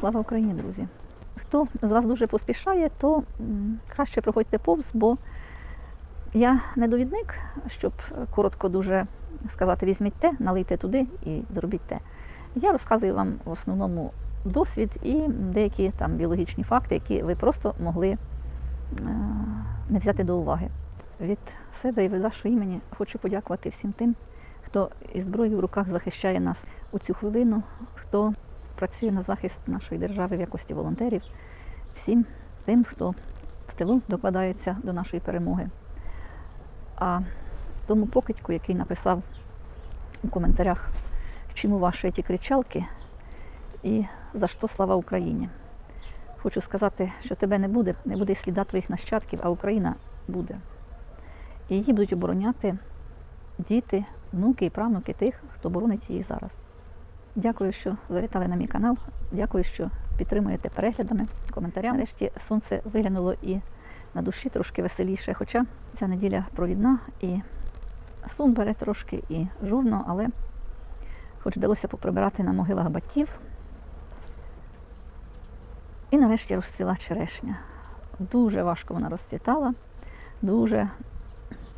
Слава Україні, друзі! Хто з вас дуже поспішає, то краще проходьте повз, бо я не довідник, щоб е, коротко дуже сказати, візьміть те, налийте туди і зробіть те. Я розказую вам в основному досвід і деякі там біологічні факти, які ви просто могли е, не взяти до уваги. Від себе і від вашого імені хочу подякувати всім тим, хто із зброєю в руках захищає нас у цю хвилину, хто працює на захист нашої держави в якості волонтерів, всім тим, хто в тилу докладається до нашої перемоги. А тому покидьку, який написав у коментарях, чому ваші ті кричалки і за що слава Україні. Хочу сказати, що тебе не буде, не буде сліда твоїх нащадків, а Україна буде. І її будуть обороняти діти, внуки і правнуки тих, хто боронить її зараз. Дякую, що завітали на мій канал. Дякую, що підтримуєте переглядами, коментарями. Нарешті сонце виглянуло і на душі трошки веселіше. Хоча ця неділя провідна і сон бере трошки і журно, але хоч вдалося поприбирати на могилах батьків. І нарешті розцвіла черешня. Дуже важко вона розцвітала, дуже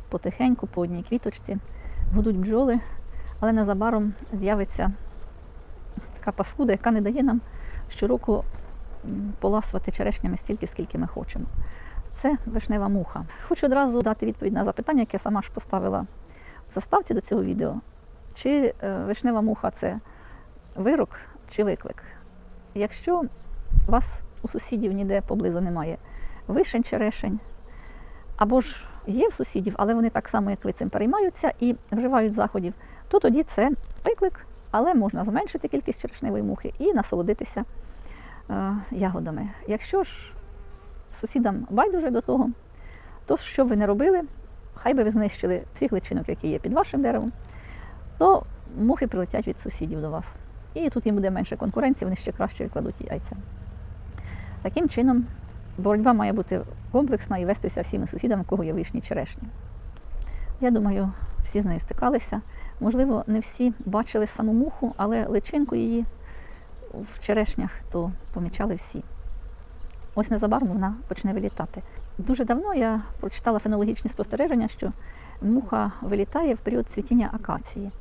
потихеньку по одній квіточці гудуть бджоли, але незабаром з'явиться така паскуда, яка не дає нам щороку поласувати черешнями стільки, скільки ми хочемо. Це вишнева муха. Хочу одразу дати відповідь на запитання, яке я сама ж поставила в заставці до цього відео. Чи е, вишнева муха це вирок чи виклик? Якщо вас у сусідів ніде поблизу немає вишень, черешень, або ж є в сусідів, але вони так само, як ви цим переймаються і вживають заходів, то тоді це виклик, але можна зменшити кількість черешневої мухи і насолодитися е, ягодами. Якщо ж сусідам байдуже до того, то що б ви не робили, хай би ви знищили цих личинок, які є під вашим деревом, то мухи прилетять від сусідів до вас. І тут їм буде менше конкуренції, вони ще краще відкладуть яйця. Таким чином, боротьба має бути комплексна і вестися всіми сусідами, кого є вишні черешні. Я думаю, всі з нею стикалися. Можливо, не всі бачили саму муху, але личинку її в черешнях то помічали всі. Ось незабаром вона почне вилітати. Дуже давно я прочитала фенологічні спостереження, що муха вилітає в період цвітіння акації.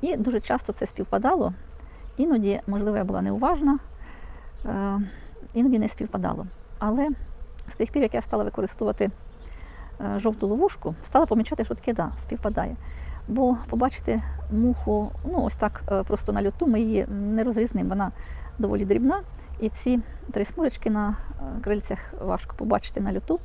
І дуже часто це співпадало. Іноді, можливо, я була неуважна, е, іноді не співпадало. Але з тих пір, як я стала використовувати е, жовту ловушку, стала помічати, що таке да, співпадає. Бо побачити муху, ну ось так е, просто на льоту, ми її не розрізнимо. Вона доволі дрібна, і ці три смужечки на е, крильцях важко побачити на льоту.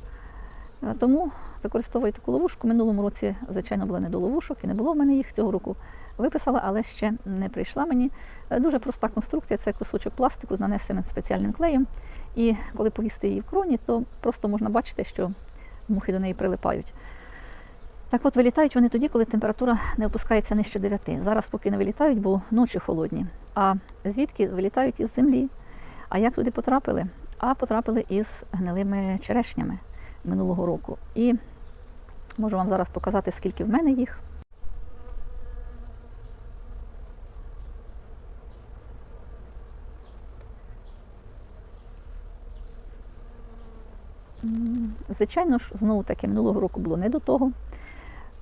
Е, Тому використовую таку ловушку. Минулому році, звичайно, було не до ловушок і не було в мене їх цього року. Виписала, але ще не прийшла мені. Дуже проста конструкція це кусочок пластику з нанесеним спеціальним клеєм. І коли повісти її в кроні, то просто можна бачити, що мухи до неї прилипають. Так от вилітають вони тоді, коли температура не опускається нижче 9. Зараз поки не вилітають, бо ночі холодні. А звідки вилітають із землі? А як туди потрапили? А потрапили із гнилими черешнями минулого року. І можу вам зараз показати, скільки в мене їх. Звичайно ж, знову таки, минулого року було не до того.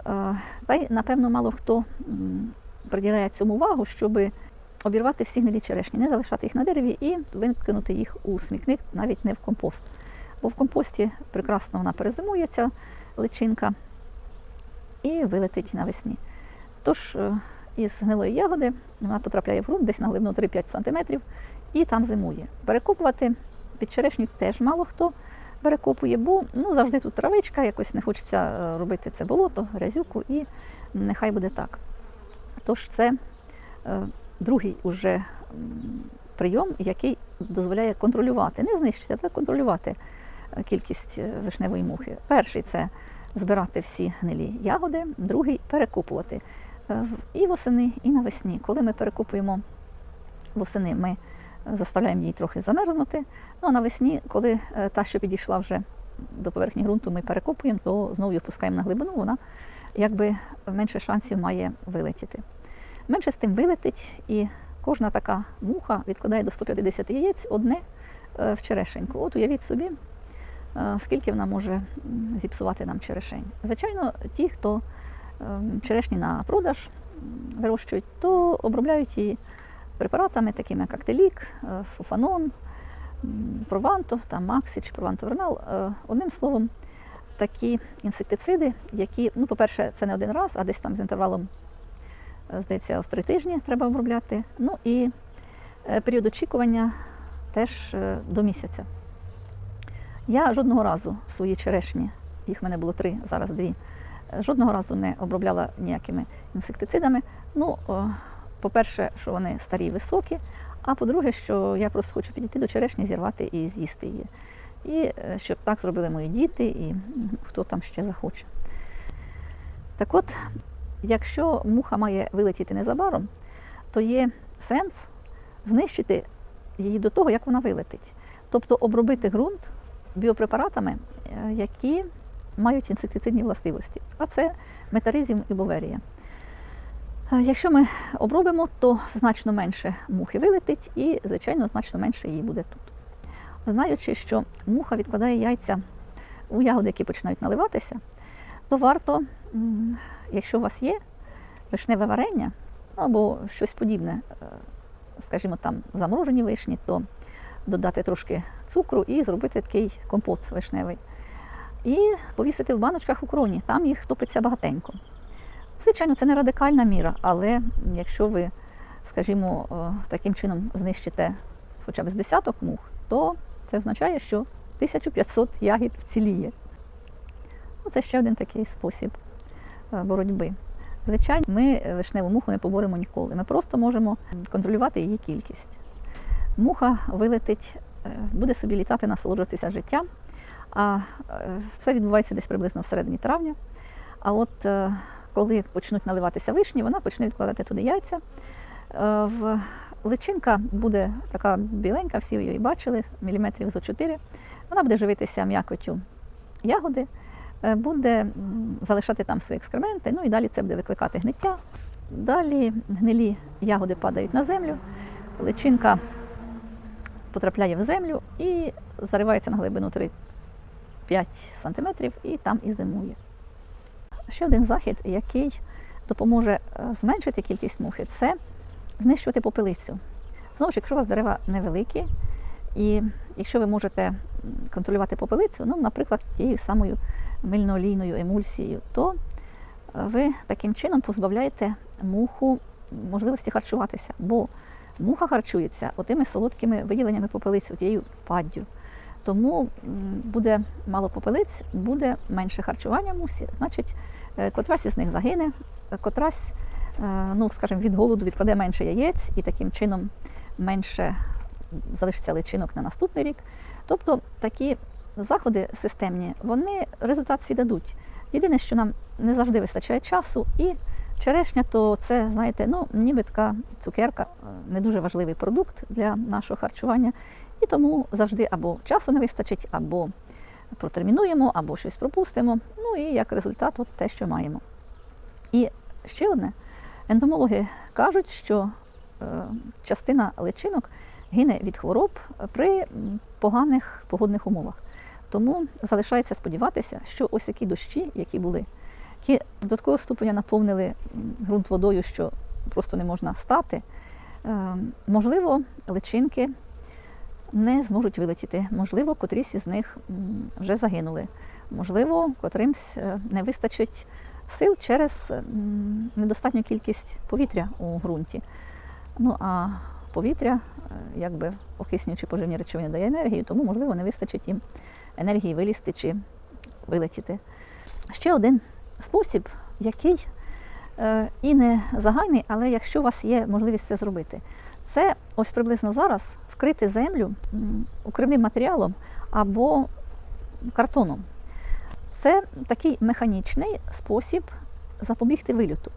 Е, Та й, напевно, мало хто приділяє цьому увагу, щоб обірвати всі гнилі черешні, не залишати їх на дереві і викинути їх у смітник, навіть не в компост. Бо в компості прекрасно вона перезимує, ця личинка, і вилетить навесні. Тож е, із гнилої ягоди вона потрапляє в ґрунт десь на глибину 3-5 см і там зимує. Перекопувати під черешню теж мало хто перекопує, бо ну, завжди тут травичка, якось не хочеться е, робити це болото, грязюку, і нехай буде так. Тож це е, другий уже прийом, який дозволяє контролювати, не знищити, а контролювати е, кількість вишневої мухи. Перший це збирати всі гнилі ягоди, другий перекопувати. І восени, і навесні. Коли ми перекопуємо восени, ми заставляємо її трохи замерзнути. Ну а навесні, коли е, та, що підійшла вже до поверхні ґрунту, ми перекопуємо, то знову її опускаємо на глибину, вона якби менше шансів має вилетіти. Менше з тим вилетить, і кожна така муха відкладає до 150 яєць одне е, в черешеньку. От уявіть собі, е, скільки вона може зіпсувати нам черешень. Звичайно, ті, хто ем, черешні на продаж вирощують, то обробляють її препаратами, такими як актелік, е, фуфанон, прованто, там Максі чи прованто-вернал. Е, Одним словом, такі інсектициди, які, ну, по-перше, це не один раз, а десь там з інтервалом, е, здається, в три тижні треба обробляти. Ну і період очікування теж до місяця. Я жодного разу в своїй черешні, їх в мене було три, зараз дві, жодного разу не обробляла ніякими інсектицидами. Ну, по-перше, що вони старі високі, а по-друге, що я просто хочу підійти до черешні, зірвати і з'їсти її. І е, щоб так зробили мої діти і хто там ще захоче. Так от, якщо муха має вилетіти незабаром, то є сенс знищити її до того, як вона вилетить. Тобто обробити ґрунт біопрепаратами, е, які мають інсектицидні властивості. А це метаризм і боверія. Якщо ми обробимо, то значно менше мухи вилетить і, звичайно, значно менше її буде тут. Знаючи, що муха відкладає яйця у ягоди, які починають наливатися, то варто, якщо у вас є вишневе варення або щось подібне, е, скажімо, там заморожені вишні, то додати трошки цукру і зробити такий компот вишневий. І повісити в баночках у кроні, там їх топиться багатенько. Звичайно, це не радикальна міра, але якщо ви, скажімо, е, таким чином знищите хоча б з десяток мух, то це означає, що 1500 ягід вціліє. Ну, Це ще один такий спосіб е, боротьби. Звичайно, ми вишневу муху не поборемо ніколи. Ми просто можемо контролювати її кількість. Муха вилетить, е, буде собі літати, насолоджуватися життям. А це відбувається десь приблизно всередині травня. А от коли почнуть наливатися вишні, вона почне відкладати туди яйця. Е, В личинка буде така біленька, всі її бачили, міліметрів зо 4. Вона буде живитися м'якотю ягоди, е, буде залишати там свої екскременти, ну і далі це буде викликати гниття. Далі гнилі ягоди падають на землю, личинка потрапляє в землю і заривається на глибину 3-5 см і там і зимує. Ще один захід, який допоможе е, зменшити кількість мухи, це знищувати попелицю. Знову ж, якщо у вас дерева невеликі, і якщо ви можете контролювати попелицю, ну, наприклад, тією самою мильно-олійною емульсією, то е, ви таким чином позбавляєте муху можливості харчуватися, бо муха харчується отими солодкими виділеннями попелиці, тією паддю. Тому буде мало попелиць, буде менше харчування мусі, значить, котрась із них загине, е, котрась, е, ну, скажімо, від голоду відкладе менше яєць і таким чином менше залишиться личинок на наступний рік. Тобто такі заходи системні, вони результат всі дадуть. Єдине, що нам не завжди вистачає часу, і черешня, то це, знаєте, ну, ніби така цукерка, е, не дуже важливий продукт для нашого харчування. І тому завжди або часу не вистачить, або протермінуємо, або щось пропустимо. Ну і як результат, от те, що маємо. І ще одне: ентомологи кажуть, що е, частина личинок гине від хвороб при поганих погодних умовах. Тому залишається сподіватися, що ось які дощі, які були, які до такого ступеня наповнили ґрунт водою, що просто не можна стати. е, Можливо, личинки не зможуть вилетіти. Можливо, котрісь із них вже загинули. Можливо, котримсь е, не вистачить сил через недостатню кількість повітря у ґрунті. Ну а повітря, е, якби окиснюючи поживні речовини, дає енергію, тому, можливо, не вистачить їм енергії вилізти чи вилетіти. Ще один спосіб, який е, і не загальний, але якщо у вас є можливість це зробити, це ось приблизно зараз вкрити землю укривним матеріалом або картоном. Це такий механічний спосіб запобігти вильоту.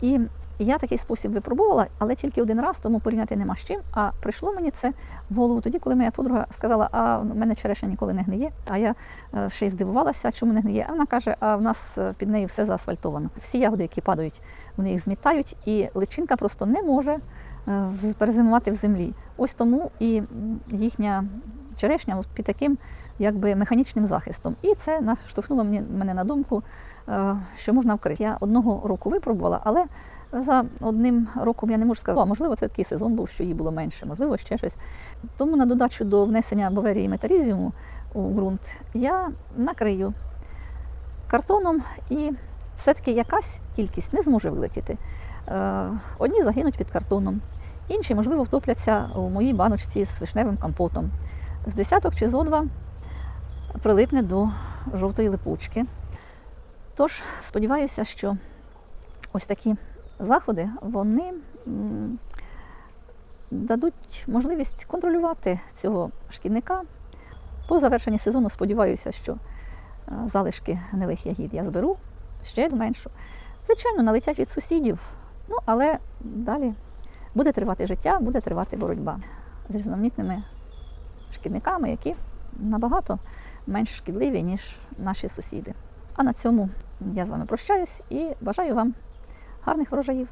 І я такий спосіб випробувала, але тільки один раз, тому порівняти нема з чим. А прийшло мені це в голову тоді, коли моя подруга сказала, а в мене черешня ніколи не гниє. А я е, ще й здивувалася, чому не гниє. А вона каже, а в нас е, під нею все заасфальтовано. Всі ягоди, які падають, вони їх змітають, і личинка просто не може перезимувати в землі. Ось тому і їхня черешня під таким якби механічним захистом. І це наштовхнуло мене на думку, е, що можна вкрити. Я одного року випробувала, але за одним роком я не можу сказати, а можливо, це такий сезон був, що її було менше, можливо, ще щось. Тому на додачу до внесення боверії метарізіуму у ґрунт я накрию картоном і все-таки якась кількість не зможе вилетіти. Е, Одні загинуть під картоном, інші, можливо, втопляться у моїй баночці з вишневим компотом. З десяток чи зо два прилипне до жовтої липучки. Тож сподіваюся, що ось такі заходи вони дадуть можливість контролювати цього шкідника. По завершенні сезону сподіваюся, що е, залишки гнилих ягід я зберу, ще зменшу. Звичайно, налетять від сусідів, ну але далі буде тривати життя, буде тривати боротьба з різноманітними шкідниками, які набагато менш шкідливі, ніж наші сусіди. А на цьому я з вами прощаюсь і бажаю вам гарних врожаїв.